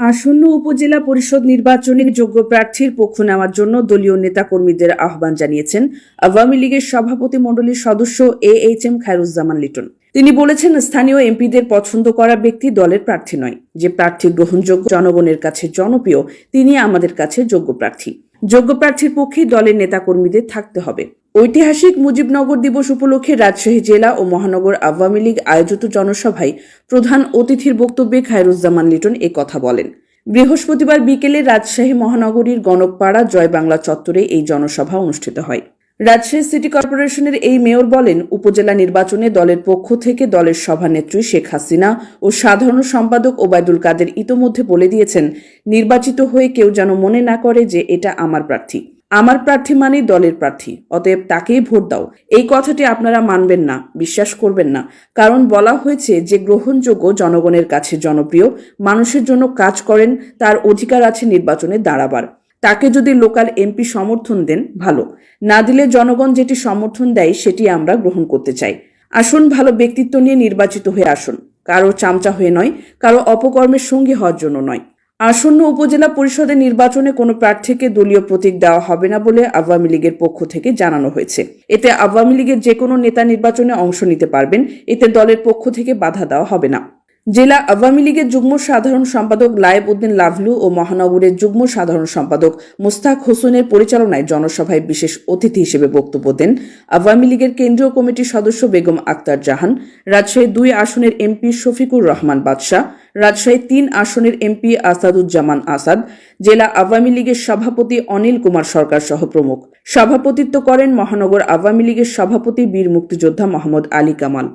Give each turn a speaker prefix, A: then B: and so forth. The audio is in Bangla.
A: আসন্ন উপজেলা পরিষদ নির্বাচনের যোগ্য প্রার্থীর পক্ষ নেওয়ার জন্য দলীয় নেতাকর্মীদের আহ্বান জানিয়েছেন আওয়ামী লীগের সভাপতি মণ্ডলীর সদস্য A H M Khairuzzaman Liton. তিনি বলেছেন, স্থানীয় এমপিদের পছন্দ করা ব্যক্তি দলের প্রার্থী নয়। যে প্রার্থী গ্রহণযোগ্য জনগণের কাছে জনপ্রিয়, তিনি আমাদের কাছে যোগ্য প্রার্থী। যোগ্য প্রার্থীর পক্ষে দলের নেতাকর্মীদের থাকতে হবে। ঐতিহাসিক মুজিবনগর দিবস উপলক্ষে রাজশাহী জেলা ও মহানগর আওয়ামী লীগ আয়োজিত জনসভায় প্রধান অতিথির বক্তব্যে খায়রুজ্জামান লিটন এ কথা বলেন। বৃহস্পতিবার বিকেলে রাজশাহী মহানগরীর গণকপাড়া জয় বাংলা চত্বরে এই জনসভা অনুষ্ঠিত হয়। রাজশাহী সিটি কর্পোরেশনের এই মেয়র বলেন, উপজেলা নির্বাচনে দলের পক্ষ থেকে দলের সভানেত্রী শেখ হাসিনা ও সাধারণ সম্পাদক ওবায়দুল কাদের ইতোমধ্যে বলে দিয়েছেন, নির্বাচিত হয়ে কেউ যেন মনে না করে যে এটা আমার প্রার্থী। আমার প্রার্থী মানেই দলের প্রার্থী, অতএব তাকেই ভোট দাও। এই কথাটি আপনারা মানবেন না, বিশ্বাস করবেন না। কারণ বলা হয়েছে যে গ্রহণযোগ্য জনগণের কাছে জনপ্রিয়, মানুষের জন্য কাজ করেন, তার অধিকার আছে নির্বাচনে দাঁড়াবার। তাকে যদি লোকাল এমপি সমর্থন দেন, ভালো। না দিলে জনগণ যেটি সমর্থন দেয়, সেটি আমরা গ্রহণ করতে চাই। আসুন ভালো ব্যক্তিত্ব নিয়ে নির্বাচিত হয়ে আসুন। কারও চামচা হয়ে নয়, কারও অপকর্মের সঙ্গী হওয়ার জন্য নয়। আসন্ন উপজেলা পরিষদের নির্বাচনে কোনো প্রার্থীকে দলীয় প্রতীক দেওয়া হবে না বলে আওয়ামী লীগের পক্ষ থেকে জানানো হয়েছে। এতে আওয়ামী লীগের যে কোনো নেতা নির্বাচনে অংশ নিতে পারবেন, এতে দলের পক্ষ থেকে বাধা দেওয়া হবে না। জেলা আওয়ামী লীগের যুগ্ম সাধারণ সম্পাদক লায়েব উদ্দিন লাভলু ও মহানগরের যুগ্ম সাধারণ সম্পাদক মুস্তাক হোসেনের পরিচালনায় জনসভায় বিশেষ অতিথি হিসেবে বক্তব্য দেন আওয়ামী লীগের কেন্দ্রীয় কমিটির সদস্য বেগম আক্তার জাহান, রাজশাহী দুই আসনের এমপি শফিকুর রহমান বাদশাহ রাজশাহী তিন আসনের এমপি আসাদুজ্জামান আসাদ, জেলা আওয়ামী লীগের সভাপতি অনিল কুমার সরকার সহ প্রমুখ। সভাপতিত্ব করেন মহানগর আওয়ামী লীগের সভাপতি বীর মুক্তিযোদ্ধা মোহাম্মদ আলী কামাল।